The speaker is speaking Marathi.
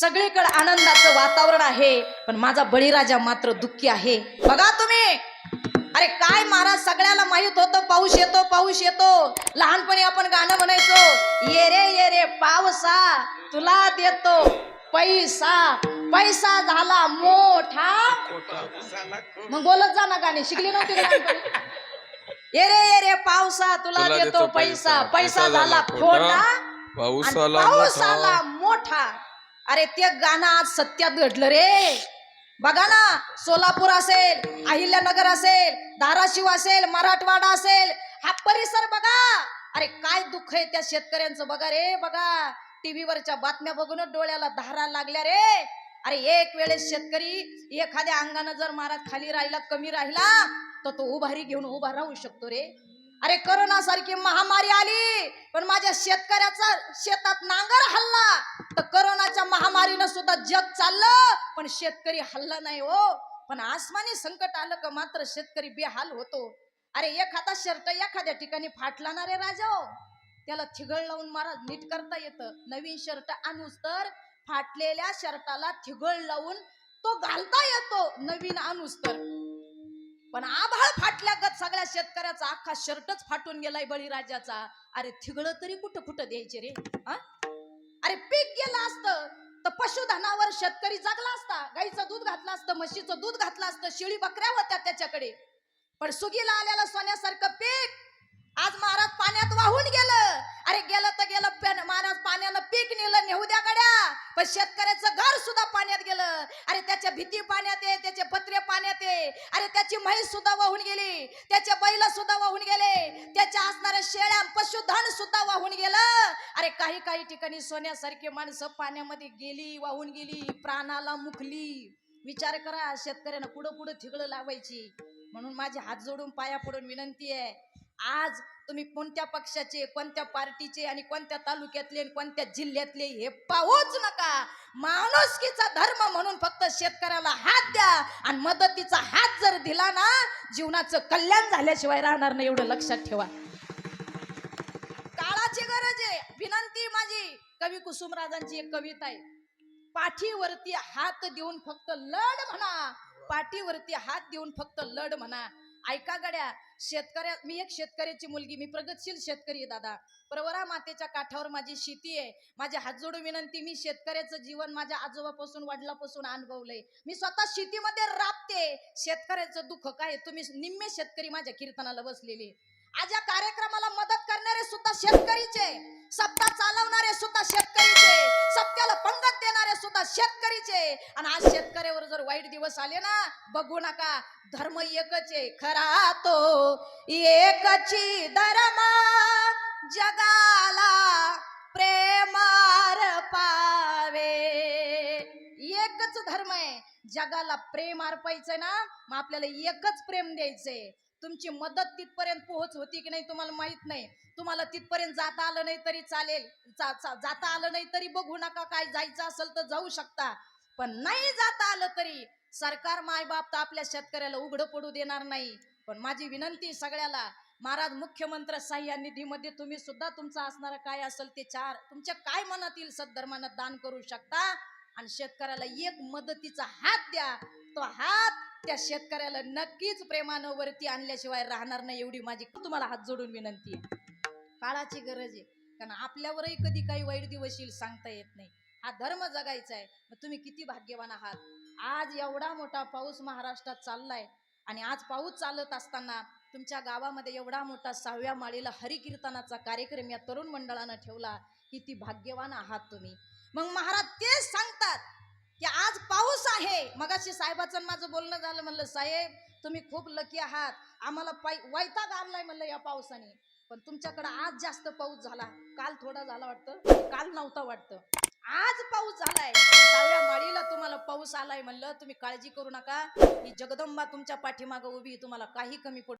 सगळीकडे आनंदाचं वातावरण आहे पण माझा बळीराजा मात्र दुःखी आहे. बघा तुम्ही. अरे काय महाराज सगळ्याला माहीत होतं पाऊस येतो पाऊस येतो. लहानपणी आपण गाणं म्हणायचो ये रे ये रे पावसा तुला देतो पैसा. पैसा झाला मोठा. मग बोलत जा ना गाणे. शिकली नव्हती लहानपणी? ये रे ये रे पावसा तुला देतो पैसा. पैसा. झाला खोटा पाऊस आला मोठा. अरे ते गाणं आज सत्यात घडलं रे. बघा ना सोलापूर असेल अहिल्यानगर असेल धाराशिव असेल मराठवाडा असेल हा परिसर बघा. अरे काय दुःख आहे त्या शेतकऱ्यांचं. बघा रे बघा. टीव्हीवरच्या बातम्या बघूनच डोळ्याला धारा लागल्या रे. अरे एक वेळेस शेतकरी एखाद्या अंगानं जर महाराज खाली राहिला कमी राहिला तर तो उभारी घेऊन उभा राहू शकतो रे. अरे करोना सारखी महामारी आली पण माझ्या शेतकऱ्याचा शेतात नांगर हल्ला. सुद्धा जग चाललं पण शेतकरी हल्ला नाही हो. पण आसमानी संकट आलं का मात्र शेतकरी बेहाल होतो. अरे एखादा शर्ट एखाद्या ठिकाणी फाटला ना रे राजा हो. त्याला थिगळ लावून महाराज नीट करता येतं. नवीन शर्ट आणूस तर फाटलेल्या शर्टाला थिगळ लावून तो घालता येतो नवीन आणूस तर. पण आभाळ फाटल्या गत सगळ्या शेतकऱ्याचा अख्खा शर्टच फाटून गेलाय बळीराजाचा. अरे थिगळ तरी कुठं कुठं द्यायचे रे हा? अरे पीक गेलं असतं. तर पशुधनावर शेतकरी जगला असता गाईचं दूध घातलं असतं म्हशीचं दूध घातलं असतं शेळी बकऱ्या होत्या त्याच्याकडे. पण सुगीला आलेलं सोन्यासारखं पीक आज महाराज पाण्यात वाहून गेलं. अरे गेलं तर गेलं महाराज महाराज पाण्यानं पीक नेलं नेऊ द्या गड्या पण शेतकऱ्याचं घर सुद्धा पाण्यात गेलं. अरे त्याच्या भीती पाण्यात आहे त्याचे पत्रे पाण्यात आहे. अरे त्याची म्हैस सुद्धा वाहून गेली. त्याचे बैल सुद्धा वाहून गेले. त्याच्या असणाऱ्या शेळ्या पशुधन सुद्धा वाहून गेलं. अरे काही काही ठिकाणी सोन्यासारखी माणसं पाण्यामध्ये गेली वाहून गेली प्राणाला मुकली. विचार करा शेतकऱ्यानं कुठं कुठं थिगळं लावायची? म्हणून माझे हात जोडून पाया पडून विनंती आहे. आज तुम्ही कोणत्या पक्षाचे कोणत्या पार्टीचे आणि कोणत्या तालुक्यातले आणि कोणत्या जिल्ह्यातले हे पाहूच नका. माणुसकीचा धर्म म्हणून फक्त शेतकऱ्याला हात द्या आणि मदतीचा हात जर दिला ना जीवनाचं कल्याण झाल्याशिवाय राहणार नाही एवढं लक्षात ठेवा. काळाची गरज आहे. विनंती माझी. कवी कुसुमराजांची एक कविता आहे. पाठीवरती हात देऊन फक्त लढ म्हणा. पाठीवरती हात देऊन फक्त लढ म्हणा. ऐका गड्या शेतकऱ्या मी एक शेतकऱ्याची मुलगी मी प्रगतशील शेतकरी आहे दादा. प्रवरा मातेच्या काठावर माझी शेती आहे. माझ्या हात विनंती मी शेतकऱ्याचं जीवन माझ्या आजोबापासून वडिलापासून अनुभवलंय. मी स्वतः शेतीमध्ये राबते. शेतकऱ्याचं दुःख काय तुम्ही निम्मे शेतकरी माझ्या कीर्तनाला बसलेले. आज या कार्यक्रमाला मदत करणारे सुद्धा शेतकरीचे सप्ताह चालवणारे सुद्धा शेतकरीचे सत्याला पंगत देणारे सुद्धा शेतकरीचे. आणि आज शेतकऱ्यावर जर वाईट दिवस आले ना बघू नका धर्म एकच आहे खरा तो एकची धर्म जगाला प्रेमार पावे एकच धर्म आहे जगाला प्रेम अर्पायचंय ना मग आपल्याला एकच प्रेम द्यायचंय. तुमची मदत तिथपर्यंत पोहोच होती की नाही तुम्हाला माहीत नाही. तुम्हाला तिथपर्यंत जाता आलं नाही तरी चालेल. जा- जा- जाता आलं नाही तरी बघू नका काय जायचं असेल तर जाऊ शकता. पण नाही जाता आलं तरी सरकार मायबाप तर आपल्या शेतकऱ्याला उघडं पडू देणार नाही. पण माझी विनंती सगळ्याला महाराज मुख्यमंत्री सहाय्य निधीमध्ये तुम्ही सुद्धा तुमचं असणारं काय असेल ते चार तुमच्या काय मनातील सद्धर्मानं दान करू शकता? आणि शेतकऱ्याला एक मदतीचा हात द्या. तो हात त्या शेतकऱ्याला नक्कीच प्रेमानं वरती आणल्याशिवाय राहणार नाही एवढी माझी तुम्हाला हात जोडून विनंती आहे. काळाची गरज आहे. कारण आपल्यावरही कधी काही वाईट दिवस येईल सांगता येत नाही. हा धर्म जगायचा आहे. मग तुम्ही किती भाग्यवान आहात? आज एवढा मोठा पाऊस महाराष्ट्रात चाललाय. आणि आज पाऊस चालत असताना तुमच्या गावामध्ये एवढा मोठा सहाव्या माळीला हरिकीर्तनाचा कार्यक्रम या तरुण मंडळानं ठेवला. किती भाग्यवान आहात तुम्ही. मग महाराज तेच सांगतात. की आज पाऊस आहे. मगाशी साहेबाचं माझं बोलणं झालं म्हणलं साहेब तुम्ही खूप लकी आहात. आम्हाला पाय वैताग आणलाय म्हणलं या पावसाने. पण तुमच्याकडे आज जास्त पाऊस झाला. काल थोडा झाला वाटतं. काल नव्हता वाटतं. आज पाऊस झालाय. सहाव्या माळीला तुम्हाला पाऊस आलाय म्हणलं. तुम्ही काळजी करू नका. ही जगदंबा तुमच्या पाठीमागं उभी तुम्हाला काही कमी पडू